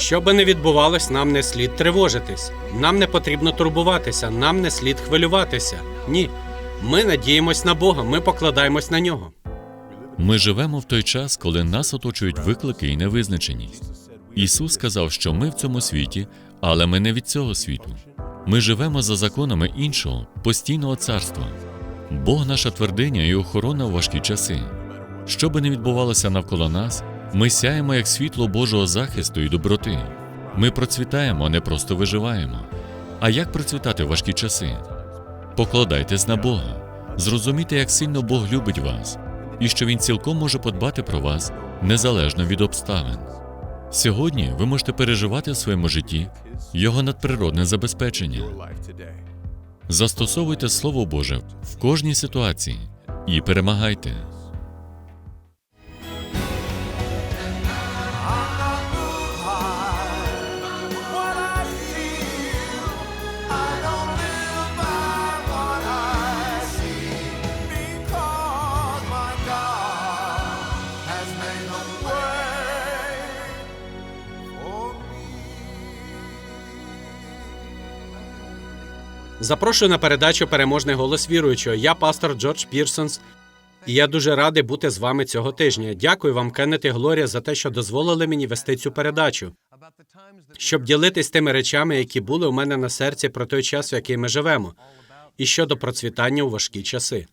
Що би не відбувалось, нам не слід тривожитись. Нам не потрібно турбуватися, нам не слід хвилюватися. Ні. Ми надіємось на Бога, ми покладаємось на нього. Ми живемо в той час, коли нас оточують виклики і невизначеність. Ісус сказав, що ми в цьому світі, але ми не від цього світу. Ми живемо за законами іншого, постійного царства. Бог наша твердиня і охорона в важкі часи. Що би не відбувалося навколо нас, ми сяємо як світло Божого захисту і доброти. Ми процвітаємо, не просто виживаємо. А як процвітати в важкі часи? Покладайтесь на Бога, зрозумійте, як сильно Бог любить вас, і що Він цілком може подбати про вас незалежно від обставин. Сьогодні ви можете переживати в своєму житті його надприродне забезпечення. Застосовуйте Слово Боже в кожній ситуації і перемагайте. Запрошую на передачу Переможний голос віруючого. Я пастор Джордж Пірсонс, і я дуже радий бути з вами цього тижня. Дякую вам, Кеннет і Глорія, за те, що дозволили мені вести цю передачу, щоб ділитись тими речами, які були у мене на серці про той час, в який ми живемо, і щодо процвітання у важкі часи.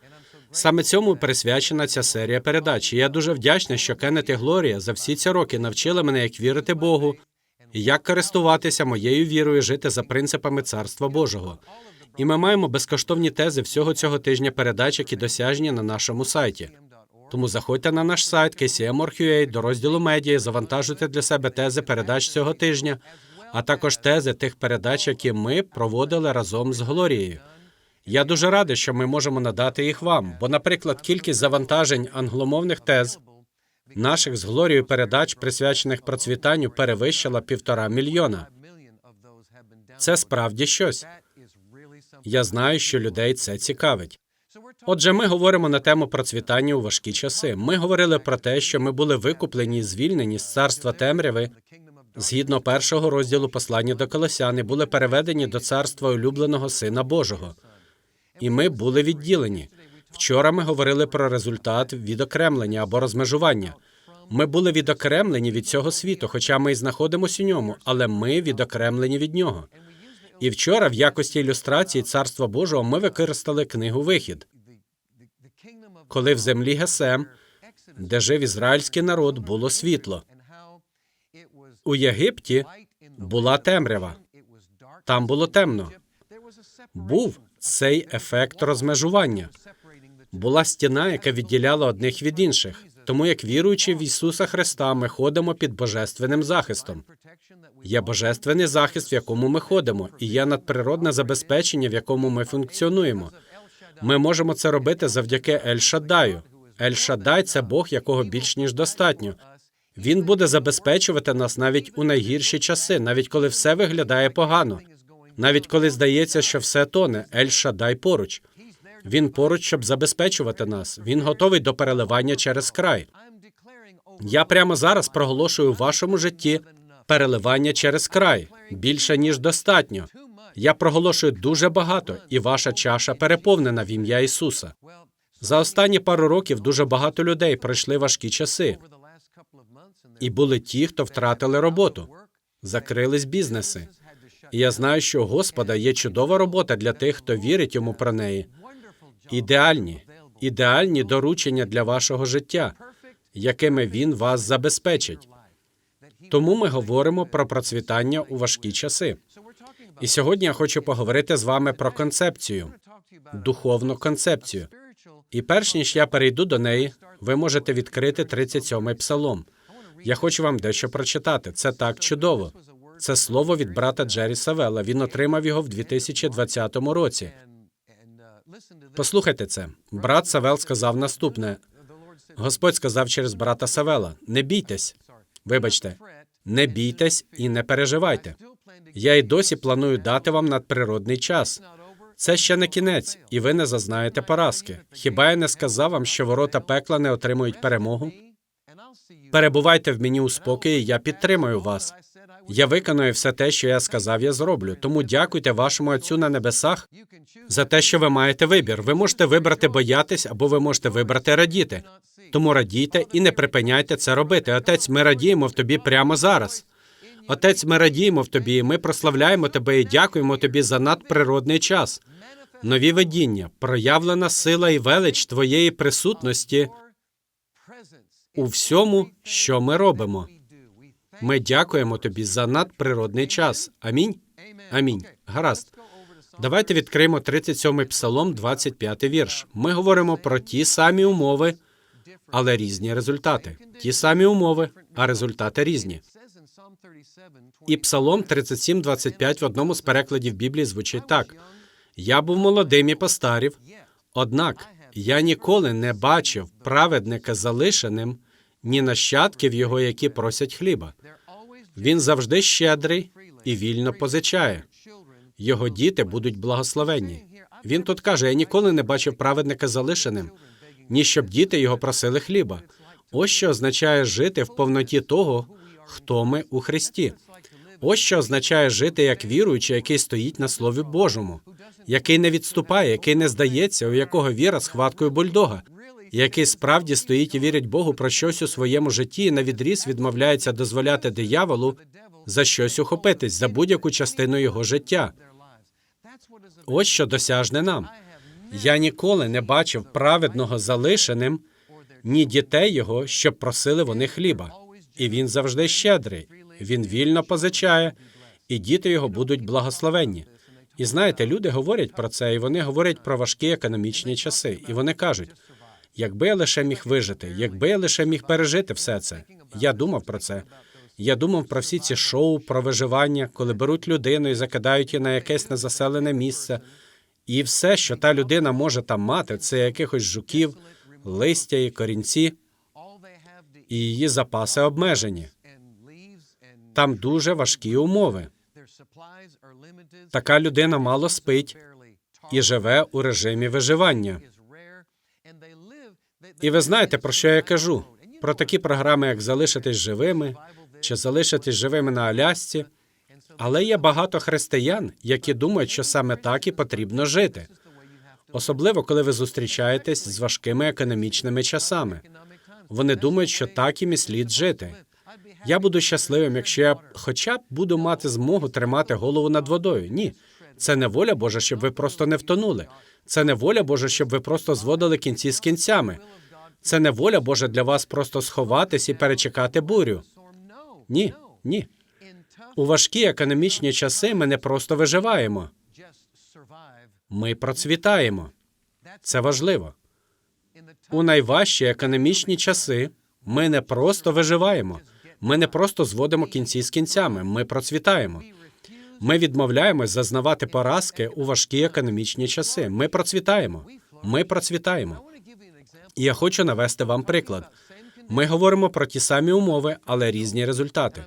Саме цьому присвячена ця серія передач. Я дуже вдячний, що Кеннет і Глорія за всі ці роки навчили мене, як вірити Богу, і як користуватися моєю вірою, жити за принципами Царства Божого. І ми маємо безкоштовні тези всього цього тижня передач, які досяжні на нашому сайті. Тому заходьте на наш сайт KCM.org.ua до розділу медіа, завантажуйте для себе тези передач цього тижня, а також тези тих передач, які ми проводили разом з Глорією. Я дуже радий, що ми можемо надати їх вам, бо, наприклад, кількість завантажень англомовних тез наших з Глорією передач, присвячених процвітанню, перевищила півтора мільйона. Це справді щось. Я знаю, що людей це цікавить. Отже, ми говоримо на тему процвітання у важкі часи. Ми говорили про те, що ми були викуплені і звільнені з царства темряви згідно першого розділу послання до Колосяни, були переведені до царства улюбленого Сина Божого. І ми були відділені. Вчора ми говорили про результат відокремлення або розмежування. Ми були відокремлені від цього світу, хоча ми і знаходимося у ньому, але ми відокремлені від нього. І вчора, в якості ілюстрації Царства Божого, ми використали книгу Вихід, коли в землі Гесем, де жив ізраїльський народ, було світло. У Єгипті була темрява. Там було темно. Був цей ефект розмежування. Була стіна, яка відділяла одних від інших. Тому, як віруючи в Ісуса Христа, ми ходимо під божественним захистом. Є божественний захист, в якому ми ходимо, і є надприродне забезпечення, в якому ми функціонуємо. Ми можемо це робити завдяки Ель Шаддаю. Ель Шаддай – це Бог, якого більш ніж достатньо. Він буде забезпечувати нас навіть у найгірші часи, навіть коли все виглядає погано, навіть коли здається, що все тоне. Ель Шаддай поруч. Він поруч, щоб забезпечувати нас. Він готовий до переливання через край. Я прямо зараз проголошую у вашому житті переливання через край більше ніж достатньо. Я проголошую дуже багато, і ваша чаша переповнена в ім'я Ісуса. За останні пару років дуже багато людей пройшли важкі часи, і були ті, хто втратили роботу, закрились бізнеси. І я знаю, що у Господа є чудова робота для тих, хто вірить йому про неї. Ідеальні, ідеальні доручення для вашого життя, якими він вас забезпечить. Тому ми говоримо про процвітання у важкі часи. І сьогодні я хочу поговорити з вами про концепцію, духовну концепцію. І перш ніж я перейду до неї, ви можете відкрити 37-й псалом. Я хочу вам дещо прочитати. Це так чудово. Це слово від брата Джері Савела. Він отримав його в 2020 році. Послухайте це. Брат Савел сказав наступне: Господь сказав через брата Савела: не бійтесь. Вибачте, не бійтесь і не переживайте. Я й досі планую дати вам надприродний час. Це ще не кінець, і ви не зазнаєте поразки. Хіба я не сказав вам, що ворота пекла не отримують перемогу? Перебувайте в мені у спокої, я підтримаю вас. Я виконую все те, що я сказав, я зроблю. Тому дякуйте вашому Отцю на небесах за те, що ви маєте вибір. Ви можете вибрати боятись, або ви можете вибрати радіти. Тому радійте і не припиняйте це робити. Отець, ми радіємо в тобі прямо зараз. Отець, ми радіємо в тобі, і ми прославляємо тебе і дякуємо тобі за надприродний час. Нові видіння, проявлена сила і велич твоєї присутності у всьому, що ми робимо. Ми дякуємо тобі за надприродний час. Амінь. Амінь. Гаразд. Давайте відкриємо 37-й псалом, 25-й вірш. Ми говоримо про ті самі умови, але різні результати. Ті самі умови, а результати різні. І псалом 37.25 в одному з перекладів Біблії звучить так: Я був молодим і постарів, однак я ніколи не бачив праведника залишеним, ні нащадків його, які просять хліба. Він завжди щедрий і вільно позичає. Його діти будуть благословенні. Він тут каже: я ніколи не бачив праведника залишеним, ні щоб діти його просили хліба. Ось що означає жити в повноті того, хто ми у Христі. Ось що означає жити як віруючий, який стоїть на Слові Божому, який не відступає, який не здається, у якого віра з хваткою бульдога, який справді стоїть і вірить Богу про щось у своєму житті і на відріз відмовляється дозволяти дияволу за щось ухопитись за будь-яку частину його життя. Ось що досяжне нам. Я ніколи не бачив праведного залишеним, ні дітей його, щоб просили вони хліба. І він завжди щедрий. Він вільно позичає, і діти його будуть благословенні. І знаєте, люди говорять про це, і вони говорять про важкі економічні часи. І вони кажуть: якби я лише міг вижити, якби я лише міг пережити все це. Я думав про це. Я думав про всі ці шоу про виживання, коли беруть людину і закидають її на якесь незаселене місце. І все, що та людина може там мати, це якихось жуків, листя і корінці, і її запаси обмежені. Там дуже важкі умови. Така людина мало спить і живе у режимі виживання. І ви знаєте, про що я кажу? Про такі програми, як залишитись живими чи залишитись живими на Алясці. Але є багато християн, які думають, що саме так і потрібно жити, особливо коли ви зустрічаєтесь з важкими економічними часами. Вони думають, що так і слід жити. Я буду щасливим, якщо я хоча б буду мати змогу тримати голову над водою. Ні, це не воля Божа, щоб ви просто не втонули. Це не воля Божа, щоб ви просто зводили кінці з кінцями. Це не воля Божа для вас просто сховатись і перечекати бурю. Ні, ні. У важкі економічні часи ми не просто виживаємо, ми процвітаємо. Це важливо. У найважчі економічні часи ми не просто виживаємо, ми не просто зводимо кінці з кінцями, ми процвітаємо. Ми відмовляємось зазнавати поразки у важкі економічні часи. Ми процвітаємо. Ми процвітаємо. Я хочу навести вам приклад. Ми говоримо про ті самі умови, але різні результати.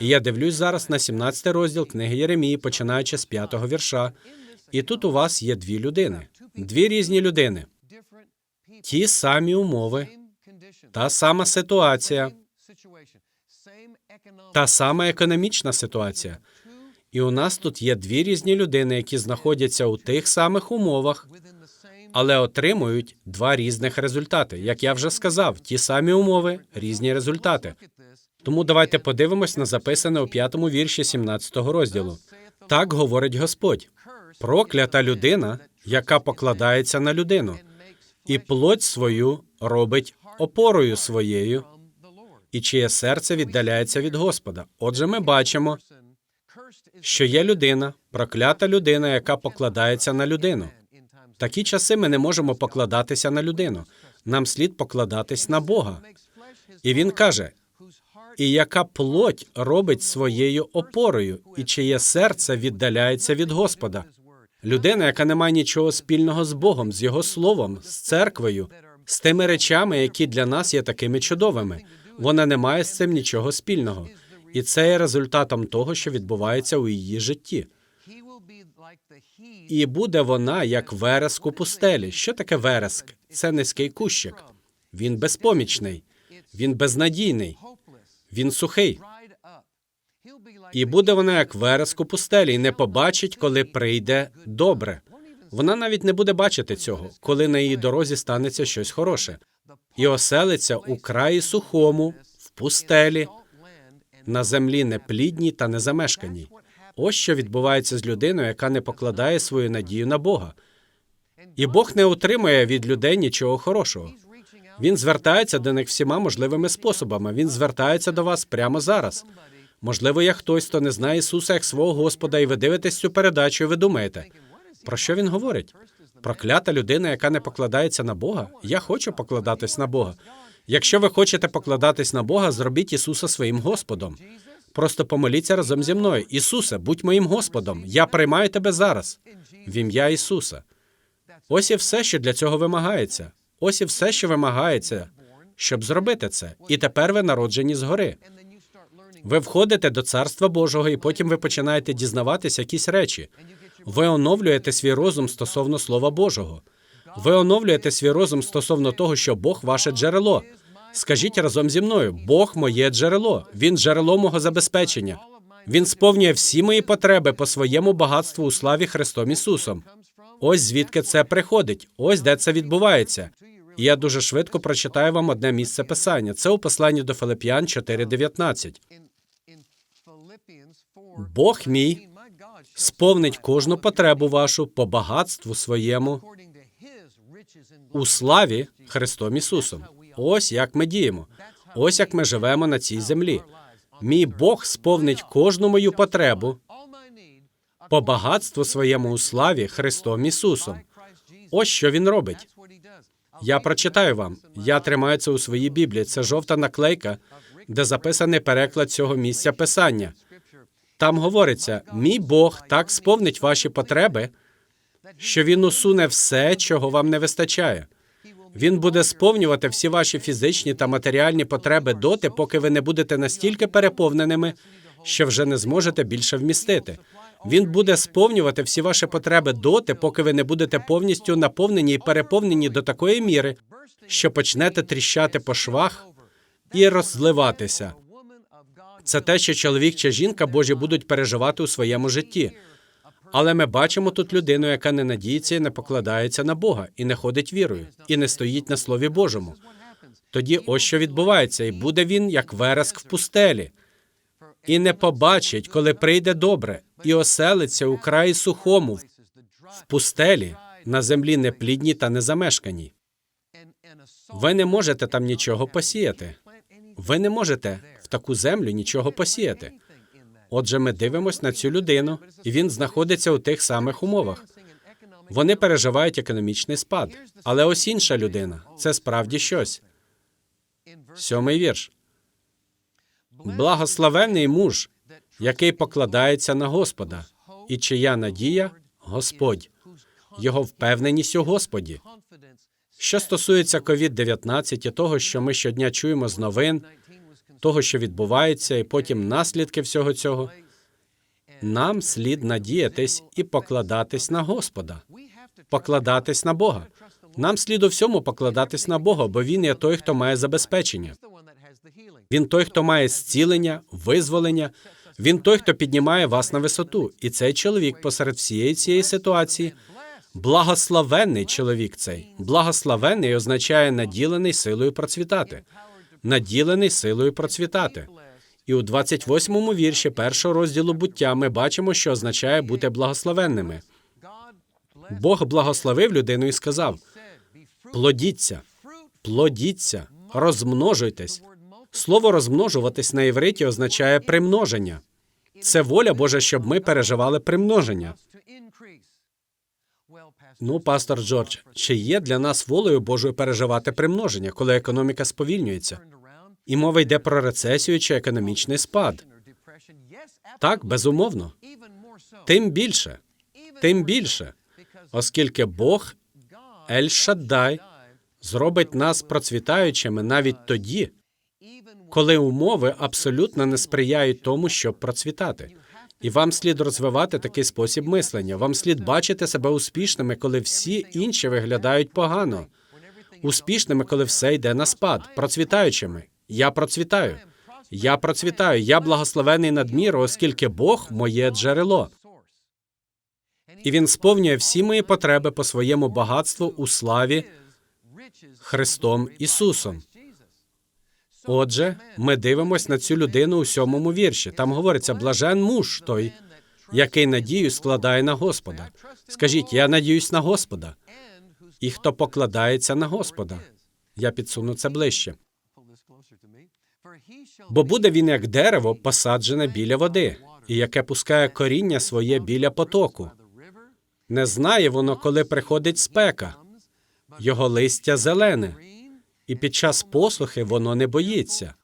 І я дивлюсь зараз на 17 розділ книги Єремії, починаючи з 5-го вірша. І тут у вас є дві людини, дві різні людини, ті самі умови, та сама ситуація, та сама економічна ситуація. І у нас тут є дві різні людини, які знаходяться у тих самих умовах, але отримують два різних результати. Як я вже сказав, ті самі умови, різні результати. Тому давайте подивимось на записане у п'ятому вірші 17-го розділу. Так говорить Господь: проклята людина, яка покладається на людину, і плоть свою робить опорою своєю, і чиє серце віддаляється від Господа. Отже, ми бачимо, що є людина, проклята людина, яка покладається на людину. Такі часи ми не можемо покладатися на людину. Нам слід покладатись на Бога. І він каже: і яка плоть робить своєю опорою, і чиє серце віддаляється від Господа. Людина, яка не має нічого спільного з Богом, з Його словом, з церквою, з тими речами, які для нас є такими чудовими. Вона не має з цим нічого спільного, і це є результатом того, що відбувається у її житті. І буде вона як вереск у пустелі. Що таке вереск? Це низький кущик. Він безпомічний, він безнадійний, він сухий. І буде вона як вереск у пустелі, і не побачить, коли прийде добре. Вона навіть не буде бачити цього, коли на її дорозі станеться щось хороше, і оселиться у краї сухому, в пустелі, на землі неплідній та незамешканій. Ось що відбувається з людиною, яка не покладає свою надію на Бога. І Бог не отримує від людей нічого хорошого. Він звертається до них всіма можливими способами. Він звертається до вас прямо зараз. Можливо, є хтось, хто не знає Ісуса як свого Господа, і ви дивитесь цю передачу, і ви думаєте, про що він говорить? Проклята людина, яка не покладається на Бога. Я хочу покладатись на Бога. Якщо ви хочете покладатись на Бога, зробіть Ісуса своїм Господом. Просто помоліться разом зі мною. Ісусе, будь моїм Господом. Я приймаю тебе зараз. В ім'я Ісуса. Ось і все, що для цього вимагається. Ось і все, що вимагається, щоб зробити це. І тепер ви народжені згори. Ви входите до Царства Божого, і потім ви починаєте дізнаватися якісь речі. Ви оновлюєте свій розум стосовно Слова Божого. Ви оновлюєте свій розум стосовно того, що Бог ваше джерело. Скажіть разом зі мною: Бог моє джерело, Він джерело мого забезпечення. Він сповнює всі мої потреби по своєму багатству у славі Христом Ісусом. Ось звідки це приходить, ось де це відбувається. І я дуже швидко прочитаю вам одне місце писання. Це у посланні до Филип'ян 4.19. Бог мій сповнить кожну потребу вашу по багатству своєму у славі Христом Ісусом. Ось як ми діємо. Ось як ми живемо на цій землі. Мій Бог сповнить кожну мою потребу по багатству своєму у славі Христом Ісусом. Ось що він робить. Я прочитаю вам. Я тримаю це у своїй Біблії. Це жовта наклейка, де записаний переклад цього місця писання. Там говориться: мій Бог так сповнить ваші потреби, що він усуне все, чого вам не вистачає. Він буде сповнювати всі ваші фізичні та матеріальні потреби доти, поки ви не будете настільки переповненими, що вже не зможете більше вмістити. Він буде сповнювати всі ваші потреби доти, поки ви не будете повністю наповнені і переповнені до такої міри, що почнете тріщати по швах і роззливатися. Це те, що чоловік чи жінка Божі будуть переживати у своєму житті. Але ми бачимо тут людину, яка не надіється і не покладається на Бога, і не ходить вірою, і не стоїть на Слові Божому. Тоді ось що відбувається, і буде він як вереск в пустелі, і не побачить, коли прийде добре, і оселиться у краї сухому, в пустелі, на землі неплідній та незамешканій. Ви не можете там нічого посіяти. Ви не можете в таку землю нічого посіяти. Отже, ми дивимося на цю людину, і він знаходиться у тих самих умовах. Вони переживають економічний спад. Але ось інша людина це справді щось. Сьомий вірш. Благословенний муж, який покладається на Господа, і чия надія Господь, його впевненість у Господі. Що стосується COVID-19 і того, що ми щодня чуємо з новин, того, що відбувається, і потім наслідки всього цього, нам слід надіятись і покладатись на Господа, покладатись на Бога. Нам слід у всьому покладатись на Бога, бо Він є той, хто має забезпечення. Він той, хто має зцілення, визволення. Він той, хто піднімає вас на висоту. І цей чоловік посеред всієї цієї ситуації благословенний чоловік цей. Благословенний означає наділений силою процвітати. Наділений силою процвітати. І у 28-му вірші першого розділу буття ми бачимо, що означає бути благословенними. Бог благословив людину і сказав: плодіться, плодіться, розмножуйтесь. Слово розмножуватись на івриті означає примноження. Це воля Божа, щоб ми переживали примноження. Ну, пастор Джордж, чи є для нас волею Божою переживати примноження, коли економіка сповільнюється? І мова йде про рецесію чи економічний спад. Так, безумовно. Тим більше, тим більше, оскільки Бог Ель Шаддай зробить нас процвітаючими навіть тоді, коли умови абсолютно не сприяють тому, щоб процвітати. І вам слід розвивати такий спосіб мислення. Вам слід бачити себе успішними, коли всі інші виглядають погано, успішними, коли все йде на спад, процвітаючими. Я процвітаю. Я процвітаю, я благословений надміру, оскільки Бог моє джерело. І він сповнює всі мої потреби по своєму багатству у славі Христом Ісусом. Отже, ми дивимось на цю людину у сьомому вірші. Там говориться блажен муж той, який надію складає на Господа. Скажіть, я надіюсь на Господа, і хто покладається на Господа. Я підсуну це ближче. Бо буде він як дерево, посаджене біля води, і яке пускає коріння своє біля потоку. Не знає воно, коли приходить спека, його листя зелене, і під час посухи воно не боїться,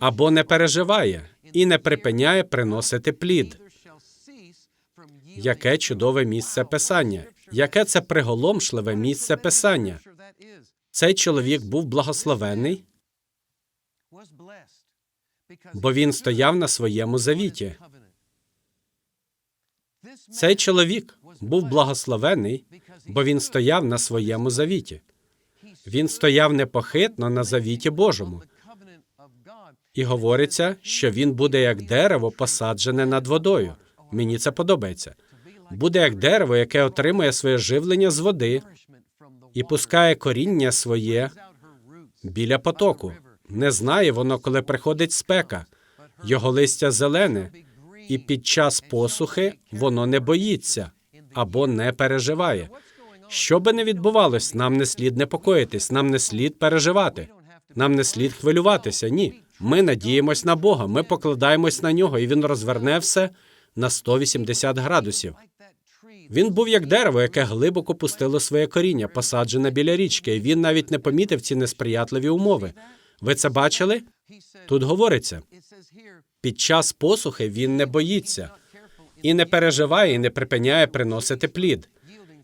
або не переживає і не припиняє приносити плід. Яке чудове місце писання, яке це приголомшливе місце писання. Цей чоловік був благословений, бо він стояв на своєму завіті. Цей чоловік був благословений, бо він стояв на своєму завіті. Він стояв непохитно на завіті Божому. І говориться, що він буде як дерево, посаджене над водою. Мені це подобається. Буде як дерево, яке отримує своє живлення з води і пускає коріння своє біля потоку. Не знає воно, коли приходить спека. Його листя зелене, і під час посухи воно не боїться або не переживає. Що би не відбувалось, нам не слід непокоїтись, нам не слід переживати, нам не слід хвилюватися. Ні. Ми надіємось на Бога, ми покладаємось на нього, і він розверне все на 180 градусів. Він був як дерево, яке глибоко пустило своє коріння, посаджене біля річки, і він навіть не помітив ці несприятливі умови. Ви це бачили? Тут говориться під час посухи він не боїться і не переживає, і не припиняє приносити плід.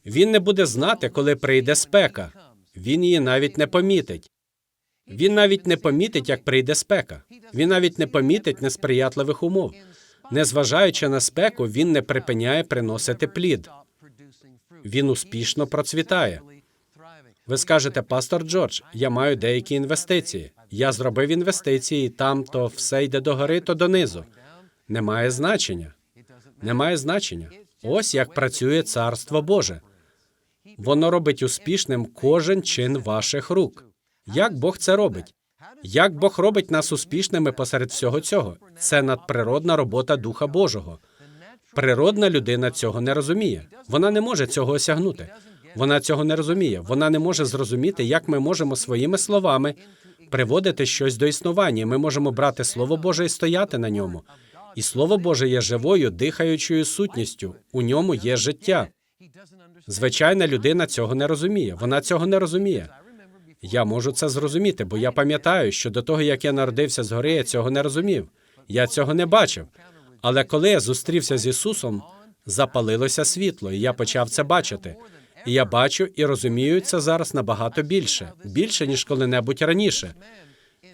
Він не буде знати, коли прийде спека. Він її навіть не помітить. Він навіть не помітить, як прийде спека. Він навіть не помітить несприятливих умов. Незважаючи на спеку, він не припиняє приносити плід. Він успішно процвітає. Ви скажете, пастор Джордж, я маю деякі інвестиції. Я зробив інвестиції, там то все йде догори, то донизу. Немає значення. Немає значення. Ось як працює царство Боже. Воно робить успішним кожен чин ваших рук. Як Бог це робить? Як Бог робить нас успішними посеред всього цього? Це надприродна робота Духа Божого. Природна людина цього не розуміє. Вона не може цього осягнути. Вона цього не розуміє. Вона не може зрозуміти, як ми можемо своїми словами приводити щось до існування. Ми можемо брати Слово Боже і стояти на ньому. І Слово Боже є живою, дихаючою сутністю. У ньому є життя. Звичайна людина цього не розуміє. Вона цього не розуміє. Я можу це зрозуміти, бо я пам'ятаю, що до того, як я народився згори, я цього не розумів. Я цього не бачив. Але коли я зустрівся з Ісусом, запалилося світло, і я почав це бачити. І я бачу і розумію це зараз набагато більше, більше ніж коли-небудь раніше.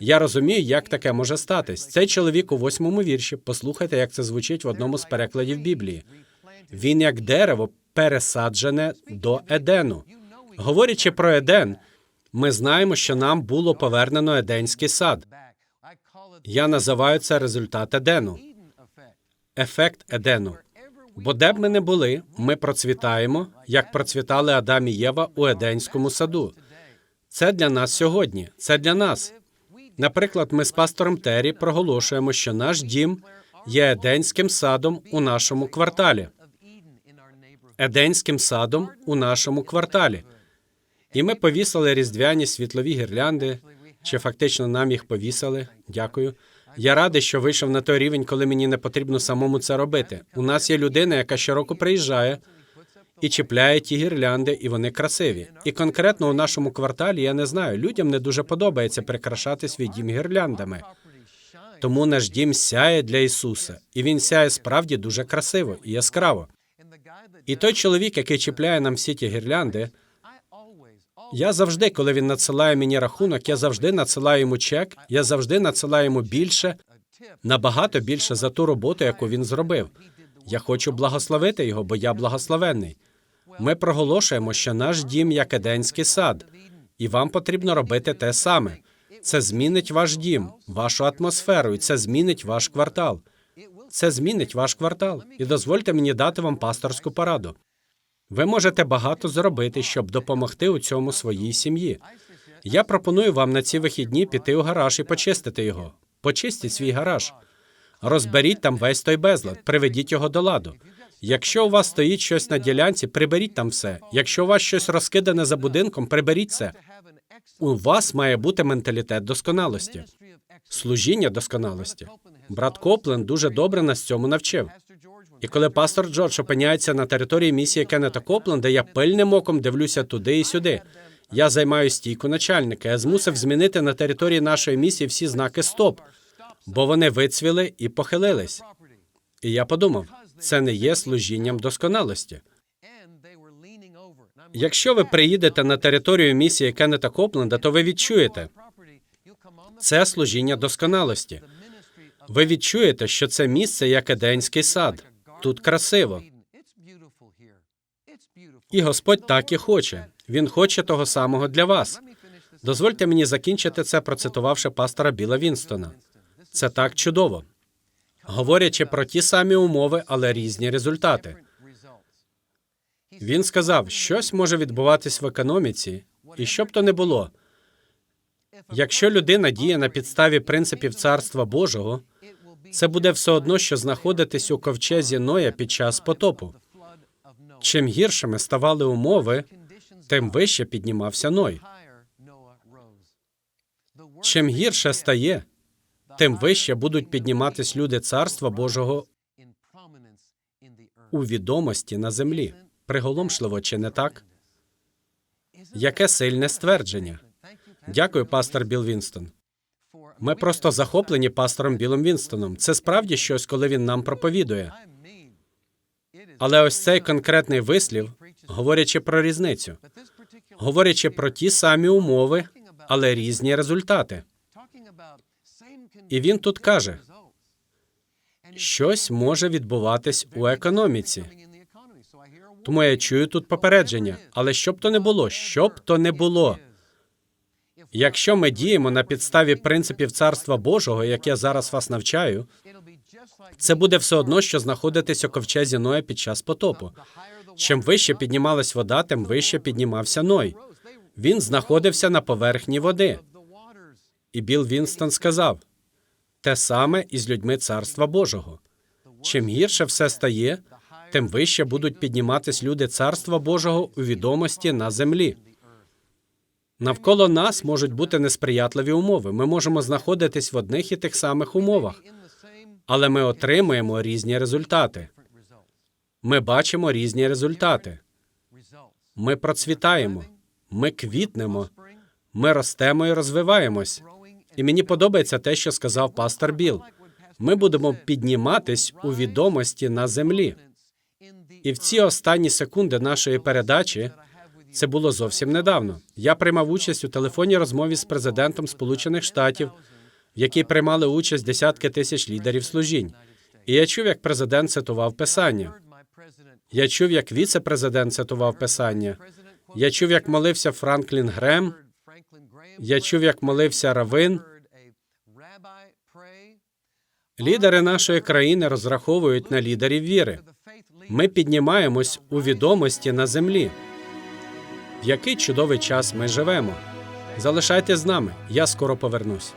Я розумію, як таке може статись. Цей чоловік у восьмому вірші. Послухайте, як це звучить в одному з перекладів Біблії. Він як дерево пересаджене до Едену. Говорячи про Еден, ми знаємо, що нам було повернено Еденський сад. Я називаю це результат Едену, ефект Едену. Бо де б ми не були, ми процвітаємо, як процвітали Адам і Єва у Еденському саду. Це для нас сьогодні. Це для нас. Наприклад, ми з пастором Террі проголошуємо, що наш дім є еденським садом у нашому кварталі. Еденським садом у нашому кварталі. І ми повісили різдвяні світлові гірлянди, чи фактично нам їх повісили. Дякую. Я радий, що вийшов на той рівень, коли мені не потрібно самому це робити. У нас є людина, яка щороку приїжджає і чіпляє ті гірлянди, і вони красиві. І конкретно у нашому кварталі я не знаю. Людям не дуже подобається прикрашати свій дім гірляндами. Тому наш дім сяє для Ісуса, і він сяє справді дуже красиво і яскраво. І той чоловік, який чіпляє нам всі ті гірлянди, я завжди, коли він надсилає мені рахунок, я завжди надсилаю йому чек, я завжди надсилаю йому більше, набагато більше за ту роботу, яку він зробив. Я хочу благословити його, бо я благословенний. Ми проголошуємо, що наш дім як еденський сад, і вам потрібно робити те саме. Це змінить ваш дім, вашу атмосферу, і це змінить ваш квартал. Це змінить ваш квартал. І дозвольте мені дати вам пасторську пораду. Ви можете багато зробити, щоб допомогти у цьому своїй сім'ї. Я пропоную вам на ці вихідні піти у гараж і почистити його. Почистіть свій гараж. Розберіть там весь той безлад, приведіть його до ладу. Якщо у вас стоїть щось на ділянці, приберіть там все. Якщо у вас щось розкидане за будинком, приберіть це. У вас має бути менталітет досконалості, служіння досконалості. Брат Коплен дуже добре нас цьому навчив. І коли пастор Джордж опиняється на території місії Кеннета Копленда, я пильним оком дивлюся туди і сюди. Я займаю стійку начальника. Я змусив змінити на території нашої місії всі знаки стоп, бо вони вицвіли і похилились. І я подумав, це не є служінням досконалості. Якщо ви приїдете на територію місії Кеннета Копленда, то ви відчуєте це служіння досконалості. Ви відчуєте, що це місце як еденський сад. Тут красиво. І Господь так і хоче. Він хоче того самого для вас. Дозвольте мені закінчити це, процитувавши пастора Біла Вінстона. Це так чудово. Говорячи про ті самі умови, але різні результати. Він сказав, щось може відбуватись в економіці, і що б то не було. Якщо людина діє на підставі принципів Царства Божого, це буде все одно, що знаходитись у ковчезі Ноя під час потопу. Чим гіршими ставали умови, тим вище піднімався Ной. Чим гірше стає, тим вище будуть підніматись люди Царства Божого у відомості на землі. Приголомшливо чи не так? Яке сильне ствердження. Дякую, пастор Біл Вінстон. Ми просто захоплені пастором Білом Вінстоном. Це справді щось, коли він нам проповідує. Але ось цей конкретний вислів, говорячи про різницю, говорячи про ті самі умови, але різні результати. І він тут каже, щось може відбуватись у економіці. Тому я чую тут попередження. Але що б то не було, що б то не було. Якщо ми діємо на підставі принципів Царства Божого, як я зараз вас навчаю, це буде все одно, що знаходитись у ковчезі Ноя під час потопу. Чим вище піднімалась вода, тим вище піднімався Ной. Він знаходився на поверхні води. І Біл Вінстон сказав те саме і з людьми Царства Божого. Чим гірше все стає, тим вище будуть підніматись люди Царства Божого у відомості на землі. Навколо нас можуть бути несприятливі умови. Ми можемо знаходитись в одних і тих самих умовах, але ми отримуємо різні результати. Ми бачимо різні результати. Ми процвітаємо, ми квітнемо, ми ростемо і розвиваємось. І мені подобається те, що сказав пастор Біл. Ми будемо підніматись у відомості на землі. І в ці останні секунди нашої передачі це було зовсім недавно. Я приймав участь у телефонній розмові з президентом Сполучених Штатів, в якій приймали участь десятки тисяч лідерів служінь. І я чув, як президент цитував писання. Я чув, як віце-президент цитував писання. Я чув, як молився Франклін Грем. Я чув, як молився Равин. Лідери нашої країни розраховують на лідерів віри. Ми піднімаємось у відомості на землі. Який чудовий час ми живемо. Залишайтесь з нами. Я скоро повернусь.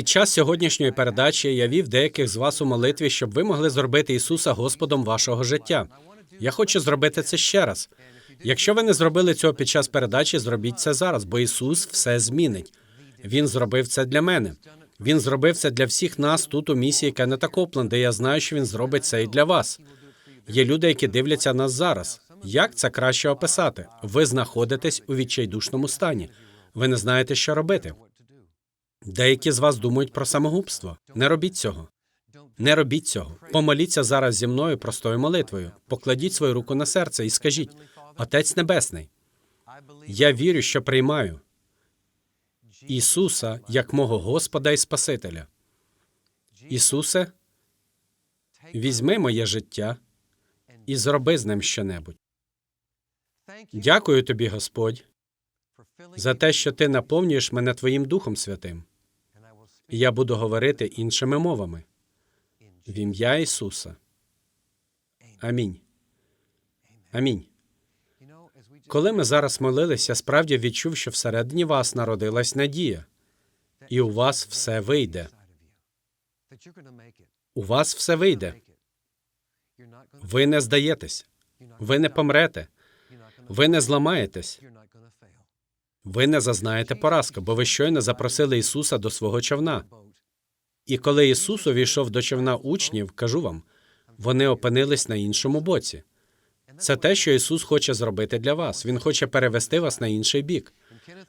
Під час сьогоднішньої передачі я вів деяких з вас у молитві, щоб ви могли зробити Ісуса Господом вашого життя. Я хочу зробити це ще раз. Якщо ви не зробили цього під час передачі, зробіть це зараз, бо Ісус все змінить. Він зробив це для мене. Він зробив це для всіх нас тут у місії Кеннета Копленда. і Я знаю, що він зробить це і для вас. Є люди, які дивляться нас зараз. Як це краще описати? Ви знаходитесь у відчайдушному стані. Ви не знаєте, що робити. Деякі з вас думають про самогубство. Не робіть цього. Не робіть цього. Помоліться зараз зі мною простою молитвою. Покладіть свою руку на серце і скажіть: Отець Небесний, я вірю, що приймаю Ісуса як мого Господа і Спасителя. Ісусе, візьми моє життя і зроби з ним щонебудь. Дякую тобі, Господь, за те, що ти наповнюєш мене Твоїм Духом Святим. Я буду говорити іншими мовами. В ім'я Ісуса. Амінь. Амінь. Коли ми зараз молилися, справді відчув, що всередині вас народилась надія, і у вас все вийде. У вас все вийде. Ви не здаєтесь, ви не помрете, ви не зламаєтесь, ви не зазнаєте поразки, бо ви щойно запросили Ісуса до свого човна. І коли Ісус увійшов до човна учнів, кажу вам, вони опинились на іншому боці. Це те, що Ісус хоче зробити для вас. Він хоче перевести вас на інший бік.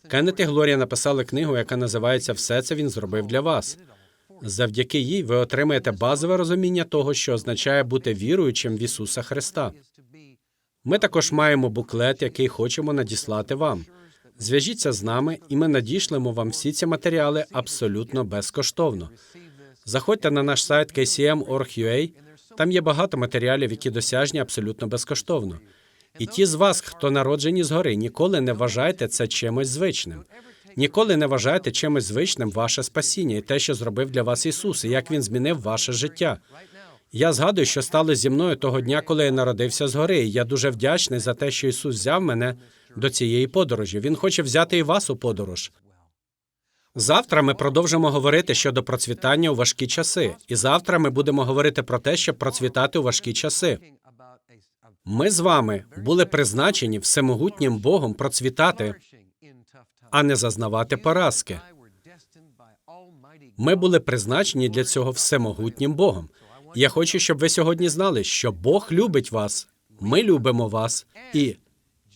Кеннет і Глорія написали книгу, яка називається Все це він зробив для вас. Завдяки їй ви отримаєте базове розуміння того, що означає бути віруючим в Ісуса Христа. Ми також маємо буклет, який хочемо надіслати вам. Зв'яжіться з нами, і ми надішлемо вам всі ці матеріали абсолютно безкоштовно. Заходьте на наш сайт kcm.org.ua, там є багато матеріалів, які досяжні абсолютно безкоштовно. І ті з вас, хто народжені згори, ніколи не вважайте це чимось звичним. Ніколи не вважайте чимось звичним ваше спасіння і те, що зробив для вас Ісус, і як Він змінив ваше життя. Я згадую, що стало зі мною того дня, коли я народився згори. І я дуже вдячний за те, що Ісус взяв мене до цієї подорожі. Він хоче взяти і вас у подорож. Завтра ми продовжимо говорити щодо процвітання у важкі часи, і завтра ми будемо говорити про те, щоб процвітати у важкі часи. Ми з вами були призначені всемогутнім Богом процвітати, а не зазнавати поразки. Ми були призначені для цього всемогутнім Богом. Я хочу, щоб ви сьогодні знали, що Бог любить вас, ми любимо вас, і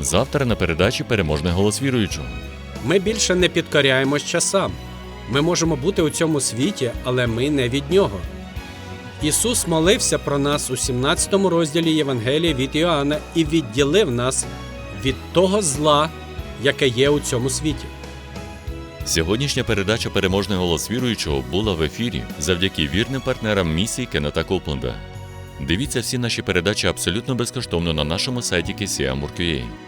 Завтра на передачі переможний голос віруючого. Ми більше не підкоряємось часам. Ми можемо бути у цьому світі, але ми не від нього. Ісус молився про нас у 17 розділі Євангелія від Іоанна і відділив нас від того зла, яке є у цьому світі. Сьогоднішня передача Переможний голос віруючого була в ефірі завдяки вірним партнерам місії Кеннета Копленда. Дивіться всі наші передачі абсолютно безкоштовно на нашому сайті KCM.org.ua.